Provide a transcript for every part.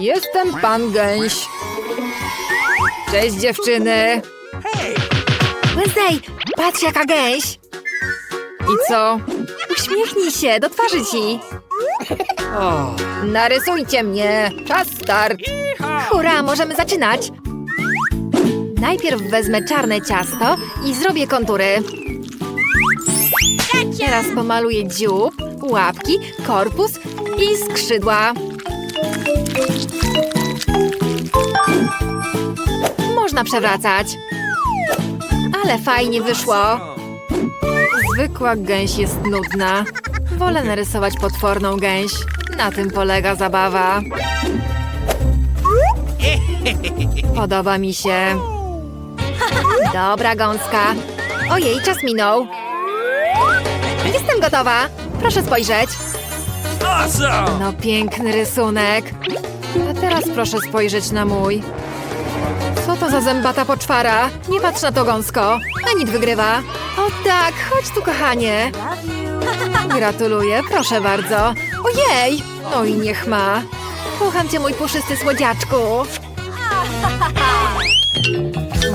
Jestem pan gęś. Cześć dziewczyny. Wednesday, patrz jaka gęś! I co? Uśmiechnij się, do twarzy ci! Narysujcie mnie. Czas start. Hurra, możemy zaczynać! Najpierw wezmę czarne ciasto i zrobię kontury. Teraz pomaluję dziób, łapki, korpus i skrzydła. Można przewracać. Ale fajnie wyszło. Zwykła gęś jest nudna. Wolę narysować potworną gęś. Na tym polega zabawa. Podoba mi się. Dobra, gąska. Ojej, czas minął. Jestem gotowa. Proszę spojrzeć. No piękny rysunek. A teraz proszę spojrzeć na mój. Co to za zębata poczwara? Nie patrz na to gąsko. Anit wygrywa. O tak, chodź tu kochanie. Gratuluję, proszę bardzo. Ojej! Oj, niech ma. Kocham cię, mój puszysty słodziaczku.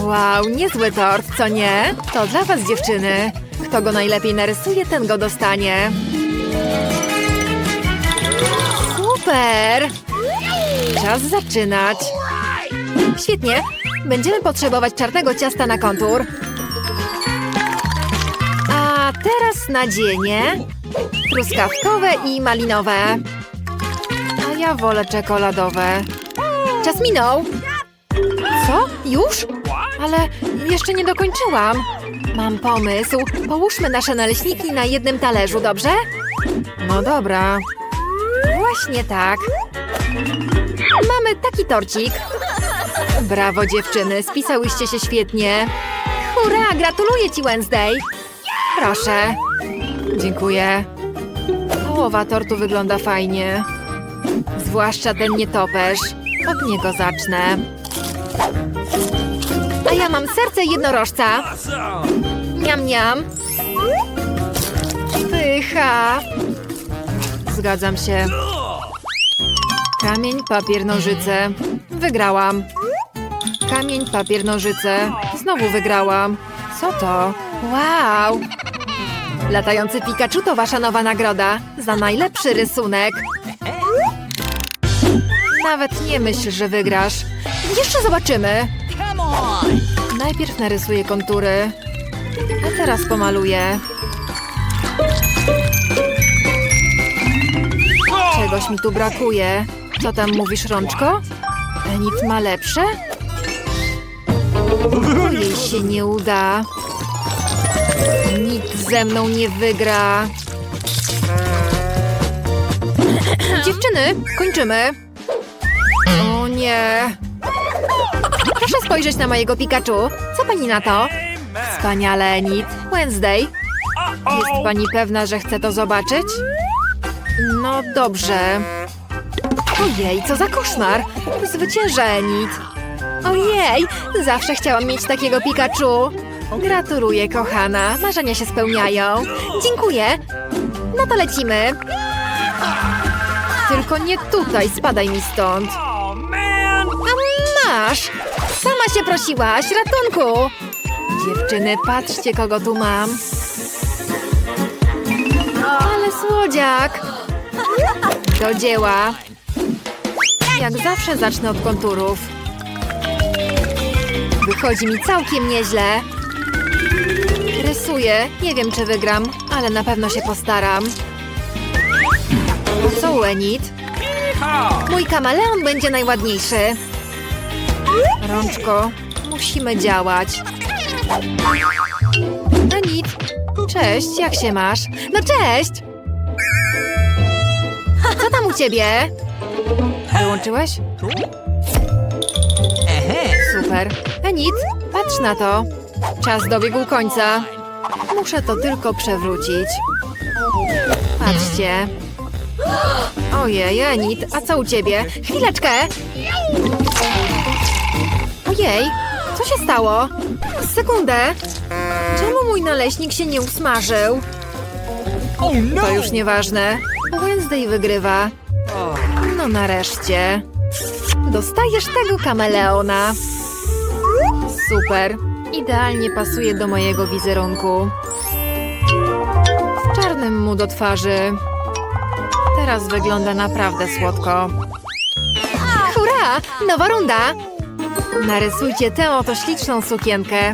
Wow, niezły tort, co nie? To dla was, dziewczyny. Kto go najlepiej narysuje, ten go dostanie. Super! Czas zaczynać. Świetnie. Będziemy potrzebować czarnego ciasta na kontur. A teraz nadzienie. Truskawkowe i malinowe. A ja wolę czekoladowe. Czas minął. Co? Już? Ale jeszcze nie dokończyłam. Mam pomysł. Połóżmy nasze naleśniki na jednym talerzu, dobrze? No dobra. Właśnie tak. Mamy taki torcik. Brawo dziewczyny, spisałyście się świetnie. Hurra, gratuluję ci Wednesday. Proszę. Dziękuję. Połowa tortu wygląda fajnie. Zwłaszcza ten nietoperz. Od niego zacznę. A ja mam serce jednorożca. Niam, niam. Pycha. Zgadzam się. Kamień, papier, nożyce. Wygrałam. Kamień, papier, nożyce. Znowu wygrałam. Co to? Wow! Latający Pikachu to wasza nowa nagroda za najlepszy rysunek. Nawet nie myśl, że wygrasz. Jeszcze zobaczymy. Najpierw narysuję kontury, a teraz pomaluję. Czegoś mi tu brakuje. Co tam mówisz, Rączko? Enit ma lepsze? Jej się nie uda. Nikt ze mną nie wygra. Dziewczyny, kończymy. O nie. Proszę spojrzeć na mojego Pikachu. Co pani na to? Wspaniale, Enid. Wednesday. Jest pani pewna, że chce to zobaczyć? No dobrze. Ojej, co za koszmar! Zwycięża Enid. Ojej, zawsze chciałam mieć takiego Pikachu. Gratuluję, kochana. Marzenia się spełniają. Dziękuję. No to lecimy. Tylko nie tutaj, spadaj mi stąd. A masz! Sama się prosiłaś, ratunku! Dziewczyny, patrzcie, kogo tu mam. Ale słodziak! Do dzieła. Jak zawsze zacznę od konturów. Wychodzi mi całkiem nieźle. Rysuję. Nie wiem, czy wygram, ale na pewno się postaram. Co u Enid? Mój kameleon będzie najładniejszy. Rączko, musimy działać. Enid, cześć, jak się masz? No cześć! Co tam u ciebie? Wyłączyłeś? Super. Enid, patrz na to. Czas dobiegł końca. Muszę to tylko przewrócić. Patrzcie. Ojej, Enid, a co u ciebie? Chwileczkę! Ojej, co się stało? Sekundę. Czemu mój naleśnik się nie usmażył? To już nieważne. Wednesday wygrywa. No nareszcie. Dostajesz tego kameleona. Super. Idealnie pasuje do mojego wizerunku. W czarnym mu do twarzy. Teraz wygląda naprawdę słodko. Hurra! Nowa runda! Narysujcie tę oto śliczną sukienkę.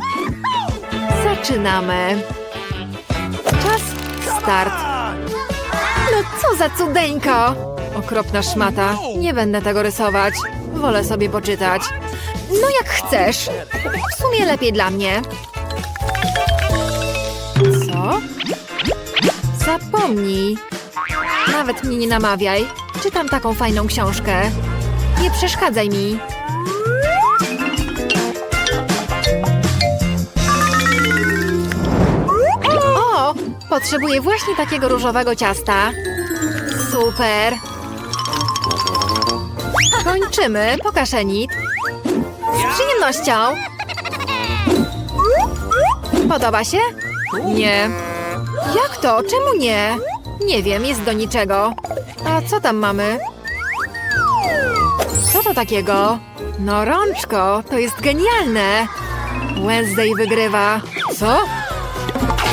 Zaczynamy. Czas start. No co za cudeńko! Okropna szmata. Nie będę tego rysować. Wolę sobie poczytać. No jak chcesz. W sumie lepiej dla mnie. Co? Zapomnij. Nawet mnie nie namawiaj. Czytam taką fajną książkę. Nie przeszkadzaj mi. O! Potrzebuję właśnie takiego różowego ciasta. Super. Kończymy. Pokaż Enid. Z przyjemnością. Podoba się? Nie. Jak to? Czemu nie? Nie wiem, jest do niczego. A co tam mamy? Co to takiego? No rączko, to jest genialne. Wednesday wygrywa. Co?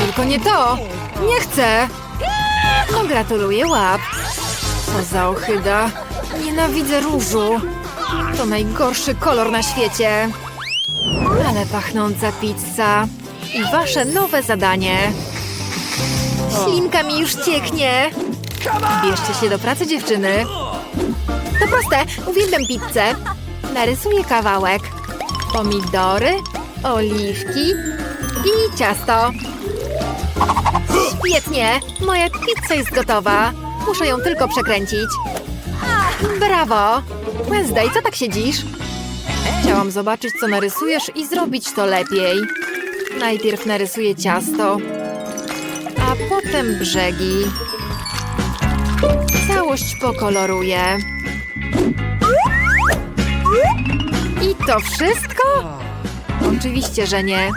Tylko nie to. Nie chcę. Gratuluję łap. Co za ohyda. Nienawidzę różu. To najgorszy kolor na świecie. Ale pachnąca pizza. I wasze nowe zadanie. Ślinka mi już cieknie. Bierzcie się do pracy, dziewczyny. To proste. Uwielbiam pizzę. Narysuję kawałek. Pomidory, oliwki i ciasto. Świetnie. Moja pizza jest gotowa. Muszę ją tylko przekręcić. Brawo! Wednesday, co tak siedzisz? Chciałam zobaczyć, co narysujesz i zrobić to lepiej. Najpierw narysuję ciasto, a potem brzegi. Całość pokoloruję. I to wszystko? Oczywiście, że nie.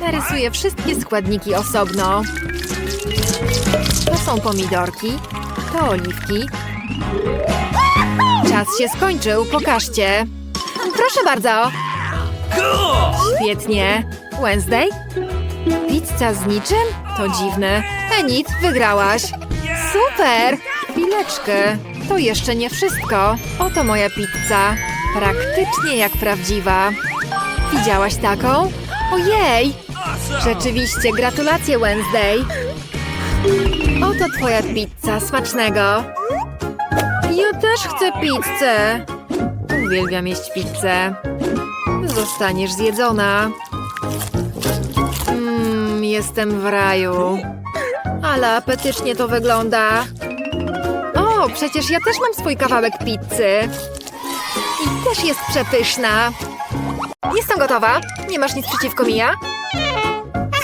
Narysuję wszystkie składniki osobno. To są pomidorki, to oliwki. Czas się skończył, pokażcie. Proszę bardzo. Świetnie. Wednesday? Pizza z niczym? To dziwne. Enid, wygrałaś. Super! Chwileczkę. To jeszcze nie wszystko. Oto moja pizza. Praktycznie jak prawdziwa. Widziałaś taką? Ojej! Rzeczywiście, gratulacje Wednesday. Oto twoja pizza. Smacznego. Ja też chcę pizzę. Uwielbiam jeść pizzę. Zostaniesz zjedzona. Mmm, jestem w raju. Ale apetycznie to wygląda. O, przecież ja też mam swój kawałek pizzy. I też jest przepyszna. Jestem gotowa. Nie masz nic przeciwko Mia?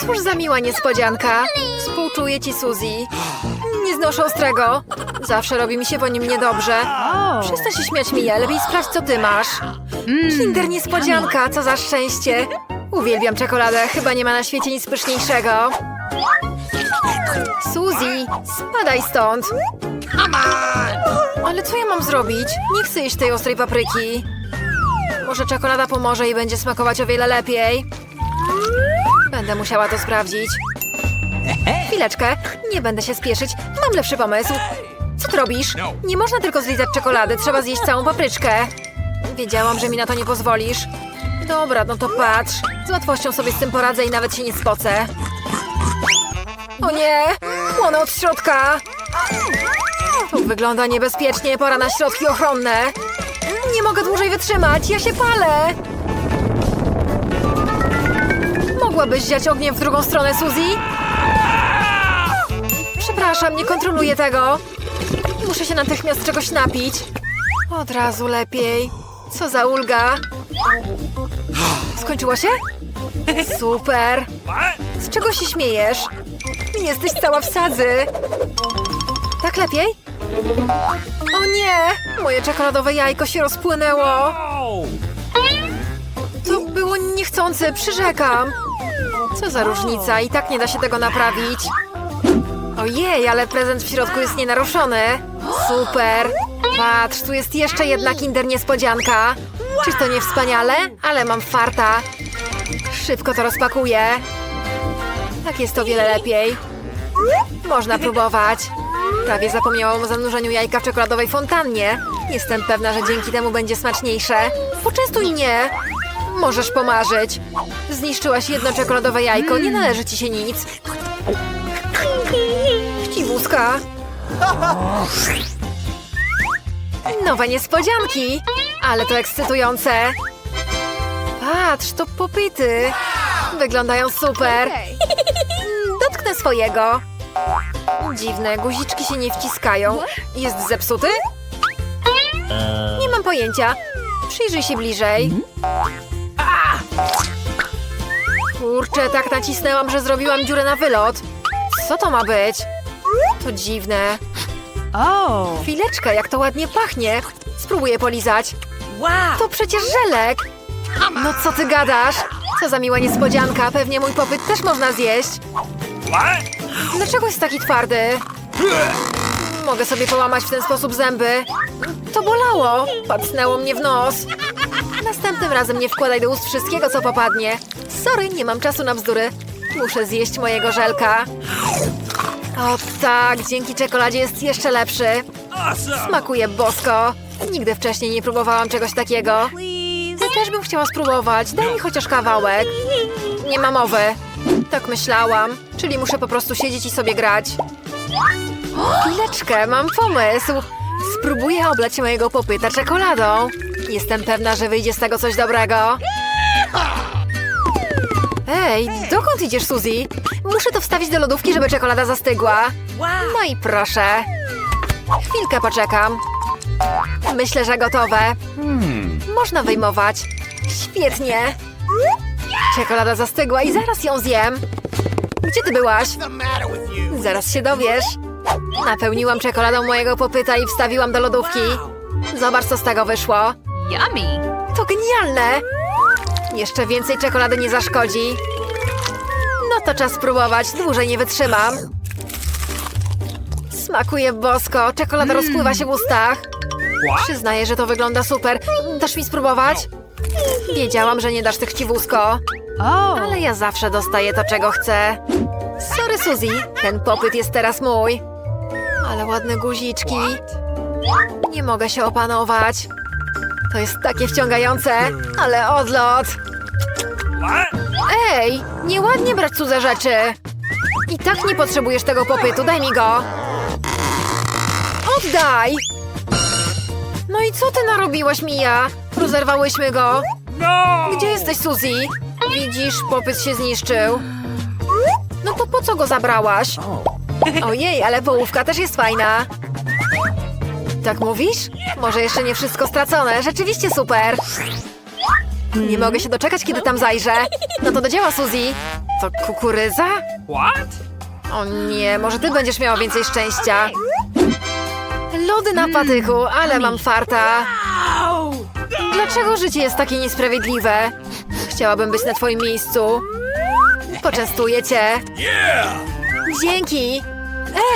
Cóż za miła niespodzianka. Współczuję ci, Suzy. Nie znoszę ostrego. Zawsze robi mi się po nim niedobrze. Przestań się śmiać, Mia. Lepiej sprawdź, co ty masz. Kinder niespodzianka, co za szczęście. Uwielbiam czekoladę. Chyba nie ma na świecie nic pyszniejszego. Suzy, spadaj stąd. Ale co ja mam zrobić? Nie chcę jeść tej ostrej papryki. Może czekolada pomoże i będzie smakować o wiele lepiej. Będę musiała to sprawdzić. Chwileczkę, nie będę się spieszyć. Mam lepszy pomysł. Co robisz? Nie można tylko zlizać czekolady, trzeba zjeść całą papryczkę. Wiedziałam, że mi na to nie pozwolisz. Dobra, no to patrz. Z łatwością sobie z tym poradzę i nawet się nie spocę. O nie! Płonę od środka! To wygląda niebezpiecznie, pora na środki ochronne. Nie mogę dłużej wytrzymać, ja się palę! Mogłabyś wziąć ogniem w drugą stronę, Suzy? Przepraszam, nie kontroluję tego. Muszę się natychmiast czegoś napić. Od razu lepiej. Co za ulga. Skończyło się? Super. Z czego się śmiejesz? Jesteś cała w sadzy. Tak lepiej? O nie! Moje czekoladowe jajko się rozpłynęło. To było niechcące, przyrzekam. Co za różnica, i tak nie da się tego naprawić. Ojej, ale prezent w środku jest nienaruszony. Super. Patrz, tu jest jeszcze jedna kinder niespodzianka. Czyż to nie wspaniale? Ale mam farta. Szybko to rozpakuję. Tak jest to wiele lepiej. Można próbować. Prawie zapomniałam o zanurzeniu jajka w czekoladowej fontannie. Jestem pewna, że dzięki temu będzie smaczniejsze. Poczęstuj mnie. Możesz pomarzyć. Zniszczyłaś jedno czekoladowe jajko, nie należy ci się nic. Chciwuska. Nowe niespodzianki. Ale to ekscytujące. Patrz, to popyty. Wyglądają super. Dotknę swojego. Dziwne, guziczki się nie wciskają. Jest zepsuty? Nie mam pojęcia. Przyjrzyj się bliżej. Kurczę, tak nacisnęłam, że zrobiłam dziurę na wylot. Co to ma być? To dziwne. Oh. Chwileczkę, jak to ładnie pachnie. Spróbuję polizać. Wow. To przecież żelek. No co ty gadasz? Co za miła niespodzianka. Pewnie mój popyt też można zjeść. Dlaczego jest taki twardy? Mogę sobie połamać w ten sposób zęby. To bolało. Pacnęło mnie w nos. Następnym razem nie wkładaj do ust wszystkiego, co popadnie. Sorry, nie mam czasu na bzdury. Muszę zjeść mojego żelka. O tak, dzięki czekoladzie jest jeszcze lepszy. Smakuje bosko. Nigdy wcześniej nie próbowałam czegoś takiego. Ty też bym chciała spróbować. Daj mi chociaż kawałek. Nie ma mowy. Tak myślałam. Czyli muszę po prostu siedzieć i sobie grać. Chwileczkę, mam pomysł. Spróbuję oblać mojego popyta czekoladą. Jestem pewna, że wyjdzie z tego coś dobrego. Ej, dokąd idziesz, Suzy? Muszę to wstawić do lodówki, żeby czekolada zastygła. No i proszę. Chwilkę poczekam. Myślę, że gotowe. Można wyjmować. Świetnie. Czekolada zastygła i zaraz ją zjem. Gdzie ty byłaś? Zaraz się dowiesz. Napełniłam czekoladą mojego popyta i wstawiłam do lodówki. Zobacz, co z tego wyszło. Yummy. To genialne! Jeszcze więcej czekolady nie zaszkodzi. No to czas spróbować, dłużej nie wytrzymam. Smakuje bosko, czekolada rozpływa się w ustach. Przyznaję, że to wygląda super. Dasz mi spróbować? Wiedziałam, że nie dasz tych ciwusko, Oh. ale ja zawsze dostaję to, czego chcę. Sorry, Suzy, ten popyt jest teraz mój. Ale ładne guziczki. Nie mogę się opanować. To jest takie wciągające, ale odlot. Ej, nieładnie brać cudze rzeczy. I tak nie potrzebujesz tego popytu, daj mi go. Oddaj! No i co ty narobiłaś, Mija? Rozerwałyśmy go. Gdzie jesteś, Suzy? Widzisz, popyt się zniszczył. No to po co go zabrałaś? Ojej, ale połówka też jest fajna. Tak mówisz? Może jeszcze nie wszystko stracone. Rzeczywiście super. Nie mogę się doczekać, kiedy tam zajrzę. No to do dzieła, Suzy. To kukurydza? What? O nie, może ty będziesz miała więcej szczęścia. Lody na patyku, ale mam farta. Dlaczego życie jest takie niesprawiedliwe? Chciałabym być na twoim miejscu. Poczęstuję cię. Dzięki.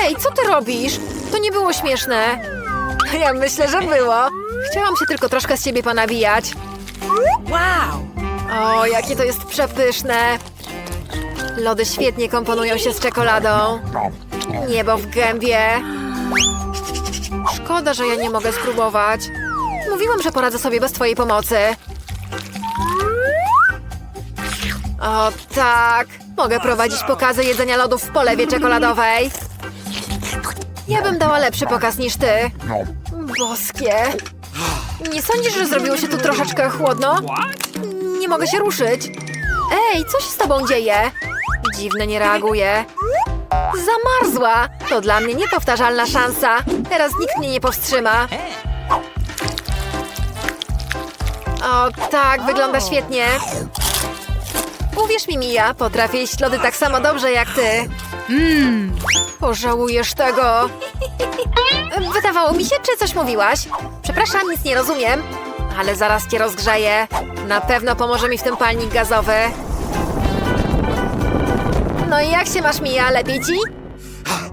Ej, co ty robisz? To nie było śmieszne. Ja myślę, że było. Chciałam się tylko troszkę z ciebie ponabijać. Wow. O, jakie to jest przepyszne. Lody świetnie komponują się z czekoladą. Niebo w gębie. Szkoda, że ja nie mogę spróbować. Mówiłam, że poradzę sobie bez twojej pomocy. O tak, mogę prowadzić pokazy jedzenia lodów w polewie czekoladowej. Ja bym dała lepszy pokaz niż ty. Boskie. Nie sądzisz, że zrobiło się tu troszeczkę chłodno? Nie mogę się ruszyć. Ej, co się z tobą dzieje? Dziwne, nie reaguje. Zamarzła! To dla mnie niepowtarzalna szansa. Teraz nikt mnie nie powstrzyma. O, tak, wygląda świetnie. Uwierz mi, Mija, potrafię jeść lody tak samo dobrze jak ty. Mmm. Pożałujesz tego. Wydawało mi się, czy coś mówiłaś? Przepraszam, nic nie rozumiem. Ale zaraz cię rozgrzeję. Na pewno pomoże mi w tym palnik gazowy. No i jak się masz, Mija? Lepiej ci?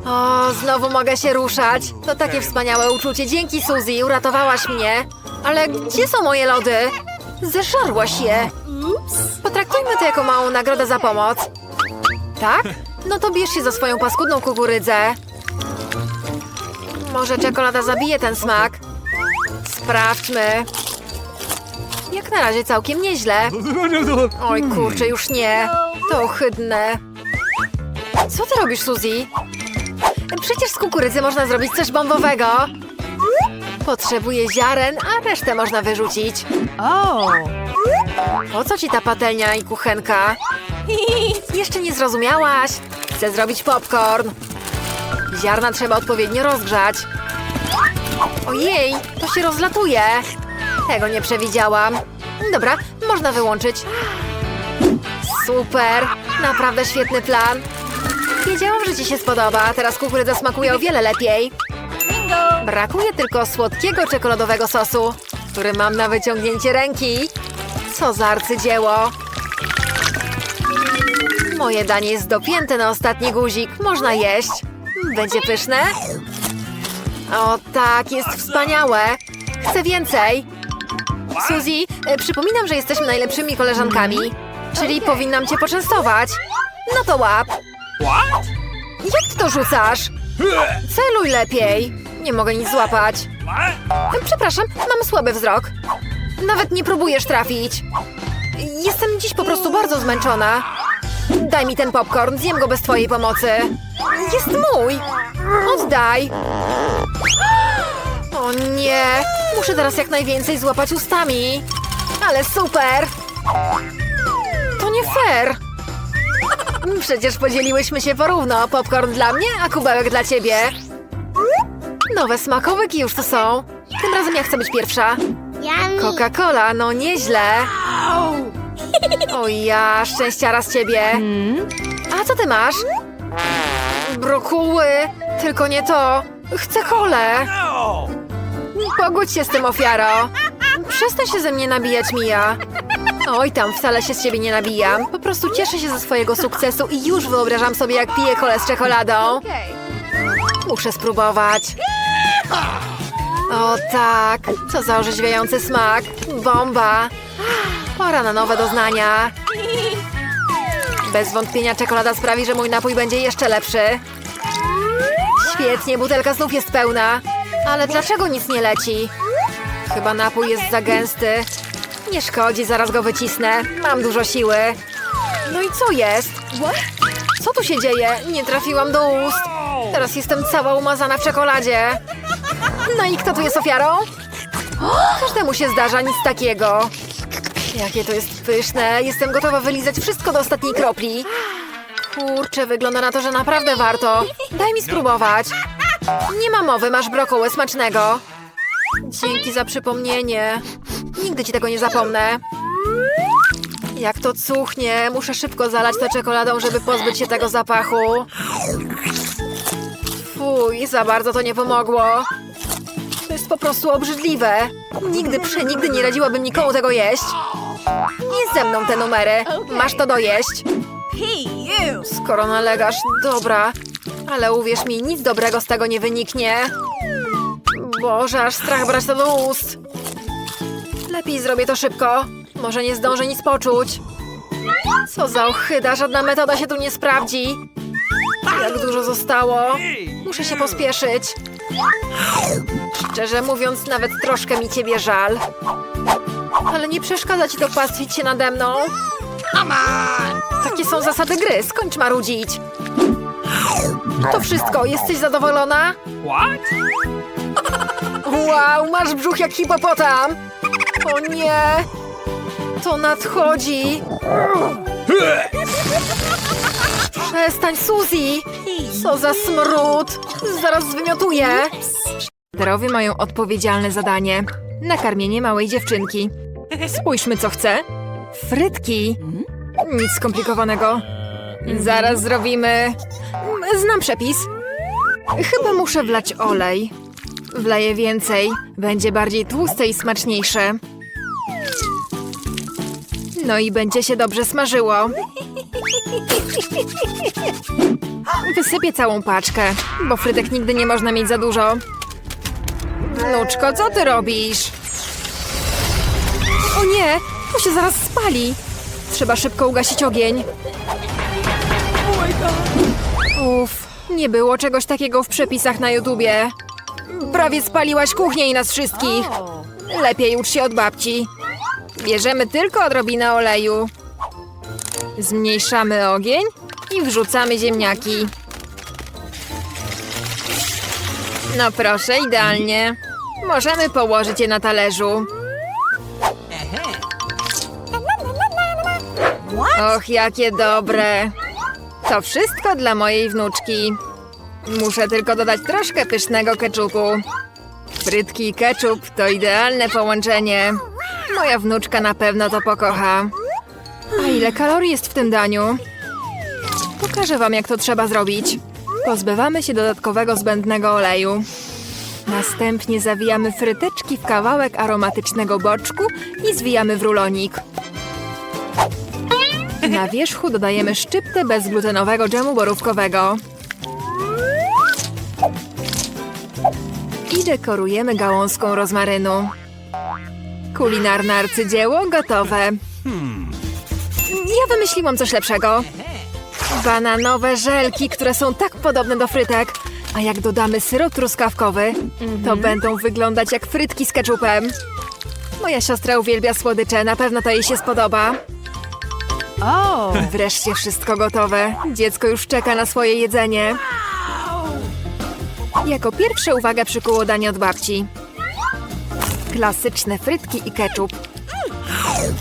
O, znowu mogę się ruszać. To takie wspaniałe uczucie. Dzięki, Suzy, uratowałaś mnie. Ale gdzie są moje lody? Zeżarłaś je. Potraktujmy to jako małą nagrodę za pomoc. Tak? No to bierz się za swoją paskudną kukurydzę. Może czekolada zabije ten smak? Sprawdźmy. Jak na razie całkiem nieźle. Oj kurczę, już nie. To ohydne. Co ty robisz, Suzy? Przecież z kukurydzy można zrobić coś bombowego. Potrzebuję ziaren, a resztę można wyrzucić. O! Po co ci ta patelnia i kuchenka? Jeszcze nie zrozumiałaś? Chcę zrobić popcorn. Ziarna trzeba odpowiednio rozgrzać. Ojej, to się rozlatuje. Tego nie przewidziałam. Dobra, można wyłączyć. Super, naprawdę świetny plan. Wiedziałam, że ci się spodoba. Teraz kukurydza smakuje o wiele lepiej. Brakuje tylko słodkiego czekoladowego sosu, który mam na wyciągnięcie ręki. Co za arcydzieło. Moje danie jest dopięte na ostatni guzik. Można jeść. Będzie pyszne? O tak, jest wspaniałe. Chcę więcej. Suzy, e, przypominam, że jesteśmy najlepszymi koleżankami. Czyli powinnam cię poczęstować. No to łap. What? Jak ty to rzucasz? Celuj lepiej. Nie mogę nic złapać. What? Przepraszam, mam słaby wzrok. Nawet nie próbujesz trafić. Jestem dziś po prostu bardzo zmęczona. Daj mi ten popcorn, zjem go bez twojej pomocy. Jest mój! Oddaj! O nie! Muszę teraz jak najwięcej złapać ustami. Ale super! To nie fair! Przecież podzieliłyśmy się porówno. Popcorn dla mnie, a kubełek dla ciebie. Nowe smakowyki już tu są. Tym razem ja chcę być pierwsza. Coca-Cola, no nieźle. O ja, szczęściara z ciebie. A co ty masz? Brokuły. Tylko nie to. Chcę kolę. No! Pogódź się z tym, ofiaro. Przestań się ze mnie nabijać, Mija. Oj, tam wcale się z ciebie nie nabijam. Po prostu cieszę się ze swojego sukcesu i już wyobrażam sobie, jak piję kolę z czekoladą. Muszę spróbować. O tak, co za orzeźwiający smak. Bomba. Pora na nowe doznania. Bez wątpienia czekolada sprawi, że mój napój będzie jeszcze lepszy. Świetnie, butelka znów jest pełna. Ale dlaczego nic nie leci? Chyba napój jest za gęsty. Nie szkodzi, zaraz go wycisnę. Mam dużo siły. No i co jest? Co tu się dzieje? Nie trafiłam do ust. Teraz jestem cała umazana w czekoladzie. No i kto tu jest ofiarą? Każdemu się zdarza, nic takiego. Jakie to jest pyszne. Jestem gotowa wylizać wszystko do ostatniej kropli. Kurczę, wygląda na to, że naprawdę warto. Daj mi spróbować. Nie ma mowy, masz brokuły smacznego. Dzięki za przypomnienie. Nigdy ci tego nie zapomnę. Jak to cuchnie. Muszę szybko zalać to czekoladą, żeby pozbyć się tego zapachu. Fuj, za bardzo to nie pomogło. Jest po prostu obrzydliwe. Nigdy przenigdy nie radziłabym nikomu tego jeść. Nie ze mną te numery. Masz to dojeść. Skoro nalegasz, dobra. Ale uwierz mi, nic dobrego z tego nie wyniknie. Boże, aż strach brać to do ust. Lepiej zrobię to szybko. Może nie zdążę nic poczuć. Co za ochyda, żadna metoda się tu nie sprawdzi. Jak dużo zostało. Muszę się pospieszyć. Szczerze mówiąc, nawet troszkę mi ciebie żal. Ale nie przeszkadza ci to pastwić się nade mną. Takie są zasady gry, skończ marudzić. To wszystko, jesteś zadowolona? What? Wow, masz brzuch jak hipopotam! O nie! To nadchodzi! Przestań, Suzy! Co za smród! Zaraz zwymiotuję! Sterowie mają odpowiedzialne zadanie. Nakarmienie małej dziewczynki. Spójrzmy, co chce. Frytki. Nic skomplikowanego. Zaraz zrobimy... Znam przepis. Chyba muszę wlać olej. Wleję więcej. Będzie bardziej tłuste i smaczniejsze. No i będzie się dobrze smażyło. Wysypię całą paczkę, bo frytek nigdy nie można mieć za dużo. Wnuczko, co ty robisz? O nie, to się zaraz spali. Trzeba szybko ugasić ogień. Uff, nie było czegoś takiego w przepisach na YouTubie. Prawie spaliłaś kuchnię i nas wszystkich. Lepiej ucz się od babci. Bierzemy tylko odrobinę oleju. Zmniejszamy ogień i wrzucamy ziemniaki. No proszę, idealnie. Możemy położyć je na talerzu. Och, jakie dobre. To wszystko dla mojej wnuczki. Muszę tylko dodać troszkę pysznego keczupu. Frytki i keczup to idealne połączenie. Moja wnuczka na pewno to pokocha. A ile kalorii jest w tym daniu? Pokażę wam, jak to trzeba zrobić. Pozbywamy się dodatkowego zbędnego oleju. Następnie zawijamy fryteczki w kawałek aromatycznego boczku i zwijamy w rulonik. Na wierzchu dodajemy szczyptę bezglutenowego dżemu borówkowego. I dekorujemy gałązką rozmarynu. Kulinarne arcydzieło gotowe. Ja wymyśliłam coś lepszego. Bananowe żelki, które są tak podobne do frytek. A jak dodamy syrop truskawkowy, to będą wyglądać jak frytki z keczupem. Moja siostra uwielbia słodycze, na pewno to jej się spodoba. O! Wreszcie wszystko gotowe. Dziecko już czeka na swoje jedzenie. Jako pierwsze uwagę przykuło danie od babci. Klasyczne frytki i ketchup.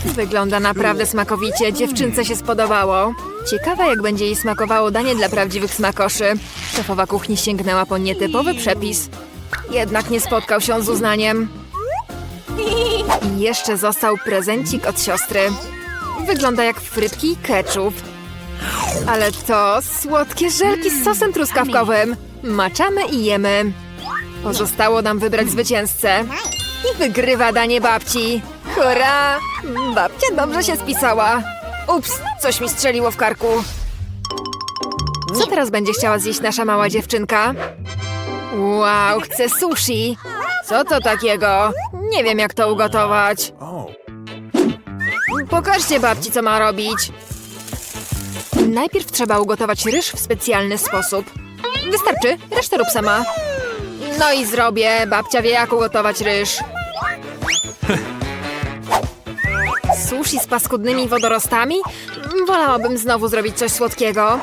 Wygląda naprawdę smakowicie. Dziewczynce się spodobało. Ciekawe, jak będzie jej smakowało danie dla prawdziwych smakoszy. Szefowa kuchni sięgnęła po nietypowy przepis. Jednak nie spotkał się z uznaniem. I jeszcze został prezencik od siostry. Wygląda jak frytki i ketchup. Ale to słodkie żelki z sosem truskawkowym. Maczamy i jemy. Pozostało nam wybrać zwycięzcę. I wygrywa danie babci. Hurra! Babcia dobrze się spisała. Ups, coś mi strzeliło w karku. Co teraz będzie chciała zjeść nasza mała dziewczynka? Wow, chce sushi. Co to takiego? Nie wiem, jak to ugotować. Pokażcie babci, co ma robić. Najpierw trzeba ugotować ryż w specjalny sposób. Wystarczy, resztę rób sama. No i zrobię. Babcia wie, jak ugotować ryż. Sushi z paskudnymi wodorostami? Wolałabym znowu zrobić coś słodkiego.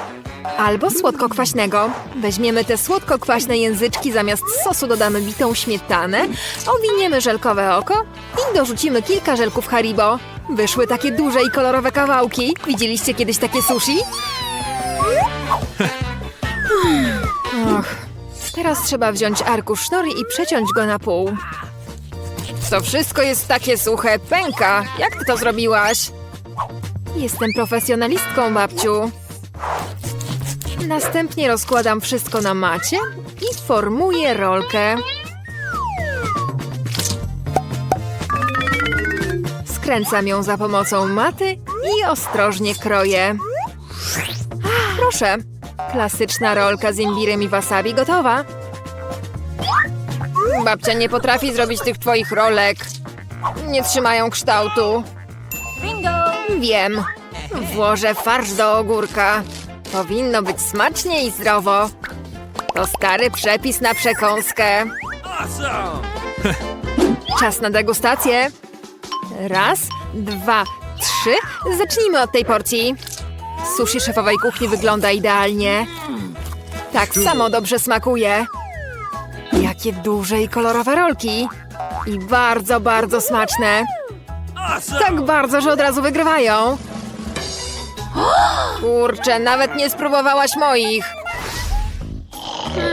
Albo słodko-kwaśnego. Weźmiemy te słodko-kwaśne języczki, zamiast sosu dodamy bitą śmietanę, owiniemy żelkowe oko i dorzucimy kilka żelków Haribo. Wyszły takie duże i kolorowe kawałki. Widzieliście kiedyś takie sushi? Och, teraz trzeba wziąć arkusz sznory i przeciąć go na pół. To wszystko jest takie suche, pęka. Jak ty to zrobiłaś? Jestem profesjonalistką, babciu. Następnie rozkładam wszystko na macie i formuję rolkę. Skręcam ją za pomocą maty i ostrożnie kroję. Proszę, klasyczna rolka z imbirem i wasabi gotowa. Babcia nie potrafi zrobić tych twoich rolek. Nie trzymają kształtu. Bingo! Wiem. Włożę farsz do ogórka. Powinno być smacznie i zdrowo. To stary przepis na przekąskę. Czas na degustację. Raz, dwa, trzy. Zacznijmy od tej porcji. Sushi szefowej kuchni wygląda idealnie. Tak samo dobrze smakuje. Jakie duże i kolorowe rolki. I bardzo, bardzo smaczne. Tak bardzo, że od razu wygrywają. Kurczę, nawet nie spróbowałaś moich.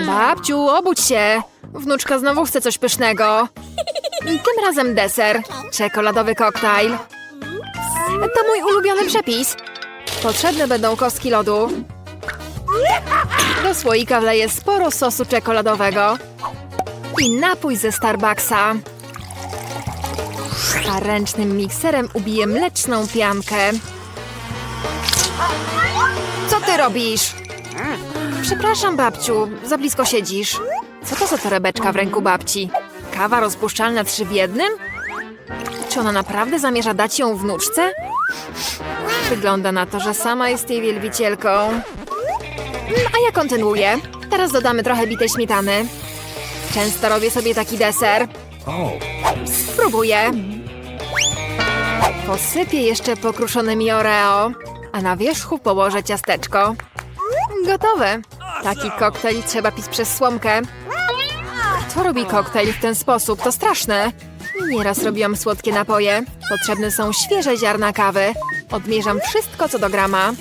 Babciu, obudź się. Wnuczka znowu chce coś pysznego. I tym razem deser. Czekoladowy koktajl. To mój ulubiony przepis. Potrzebne będą kostki lodu. Do słoika wleję sporo sosu czekoladowego. I napój ze Starbucksa. A ręcznym mikserem ubiję mleczną piankę. Co ty robisz? Przepraszam, babciu, za blisko siedzisz. Co to za torebeczka w ręku babci? Kawa rozpuszczalna trzy w jednym? Czy ona naprawdę zamierza dać ją wnuczce? Wygląda na to, że sama jest jej wielbicielką. A ja kontynuuję. Teraz dodamy trochę bitej śmietany. Często robię sobie taki deser. Spróbuję. Posypię jeszcze pokruszonymi Oreo, a na wierzchu położę ciasteczko. Gotowe. Taki koktajl trzeba pić przez słomkę. Kto robi koktajl w ten sposób? To straszne. Nieraz robiłam słodkie napoje. Potrzebne są świeże ziarna kawy. Odmierzam wszystko co do grama.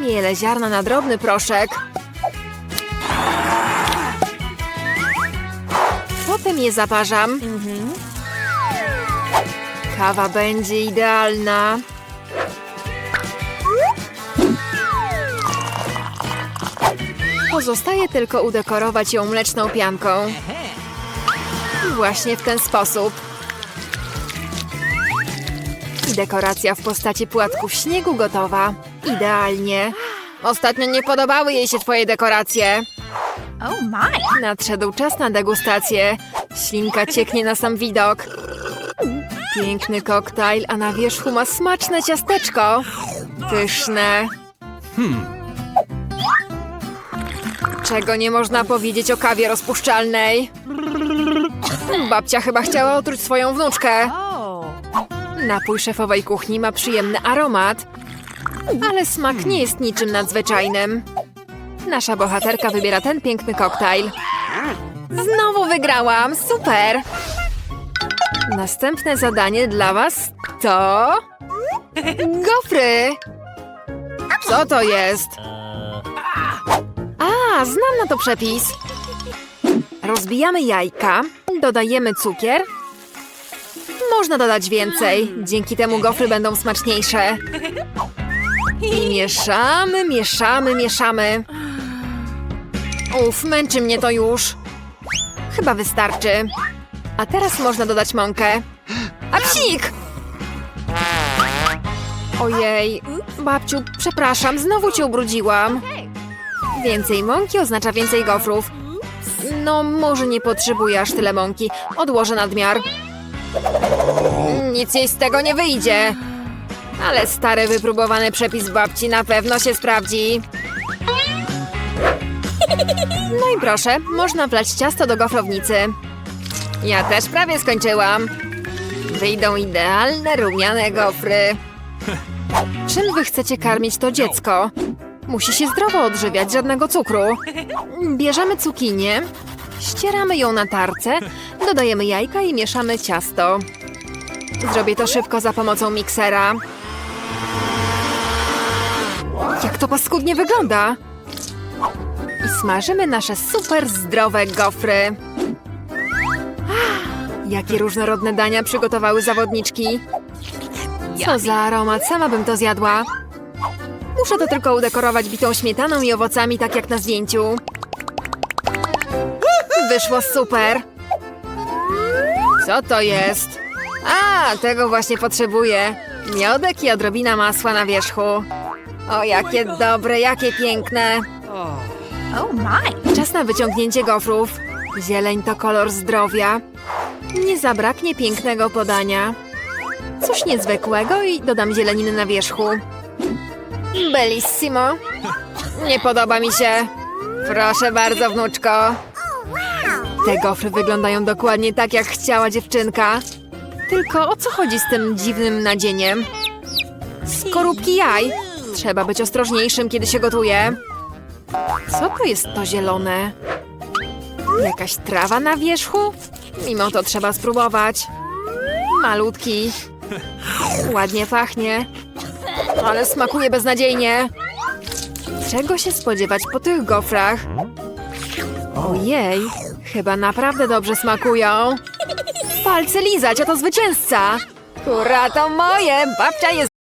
Miele ziarna na drobny proszek. Je zaparzam. Kawa będzie idealna. Pozostaje tylko udekorować ją mleczną pianką. Właśnie w ten sposób. I dekoracja w postaci płatków śniegu gotowa. Idealnie. Ostatnio nie podobały jej się twoje dekoracje. Oh my! Nadszedł czas na degustację. Ślinka cieknie na sam widok. Piękny koktajl, a na wierzchu ma smaczne ciasteczko. Pyszne. Czego nie można powiedzieć o kawie rozpuszczalnej? Babcia chyba chciała otruć swoją wnuczkę. Napój szefowej kuchni ma przyjemny aromat, ale smak nie jest niczym nadzwyczajnym. Nasza bohaterka wybiera ten piękny koktajl. Znowu wygrałam! Super! Następne zadanie dla was to... Gofry! Co to jest? A, znam na to przepis. Rozbijamy jajka, dodajemy cukier. Można dodać więcej, dzięki temu gofry będą smaczniejsze. I mieszamy, mieszamy, mieszamy. Uf, męczy mnie to już. Chyba wystarczy. A teraz można dodać mąkę. A psik! Ojej, babciu, przepraszam, znowu cię ubrudziłam. Więcej mąki oznacza więcej gofrów. No, może nie potrzebuję aż tyle mąki. Odłożę nadmiar. Nic jej z tego nie wyjdzie. Ale stary, wypróbowany przepis babci na pewno się sprawdzi. No i proszę, można wlać ciasto do gofrownicy. Ja też prawie skończyłam. Wyjdą idealne rumiane gofry. Czym wy chcecie karmić to dziecko? Musi się zdrowo odżywiać, żadnego cukru. Bierzemy cukinię, ścieramy ją na tarce, dodajemy jajka i mieszamy ciasto. Zrobię to szybko za pomocą miksera. Jak to paskudnie wygląda! Smażymy nasze super zdrowe gofry. Ah, Jakie różnorodne dania przygotowały zawodniczki. Co za aromat, sama bym to zjadła. Muszę to tylko udekorować bitą śmietaną i owocami, tak jak na zdjęciu. Wyszło super. Co to jest? A, tego właśnie potrzebuję. Miodek i odrobina masła na wierzchu. O, jakie dobre, jakie piękne. Oh my! Czas na wyciągnięcie gofrów. Zieleń to kolor zdrowia. Nie zabraknie pięknego podania. Coś niezwykłego i dodam zieleniny na wierzchu. Bellissimo. Nie podoba mi się. Proszę bardzo, wnuczko. Te gofry wyglądają dokładnie tak, jak chciała dziewczynka. Tylko o co chodzi z tym dziwnym nadzieniem? Skorupki jaj. Trzeba być ostrożniejszym, kiedy się gotuje. Co to jest to zielone? Jakaś trawa na wierzchu? Mimo to trzeba spróbować. Malutki. Ładnie pachnie. Ale smakuje beznadziejnie. Czego się spodziewać po tych gofrach? Ojej, chyba naprawdę dobrze smakują. Palce lizać, a to zwycięzca. Hurra, to moje! Babcia jest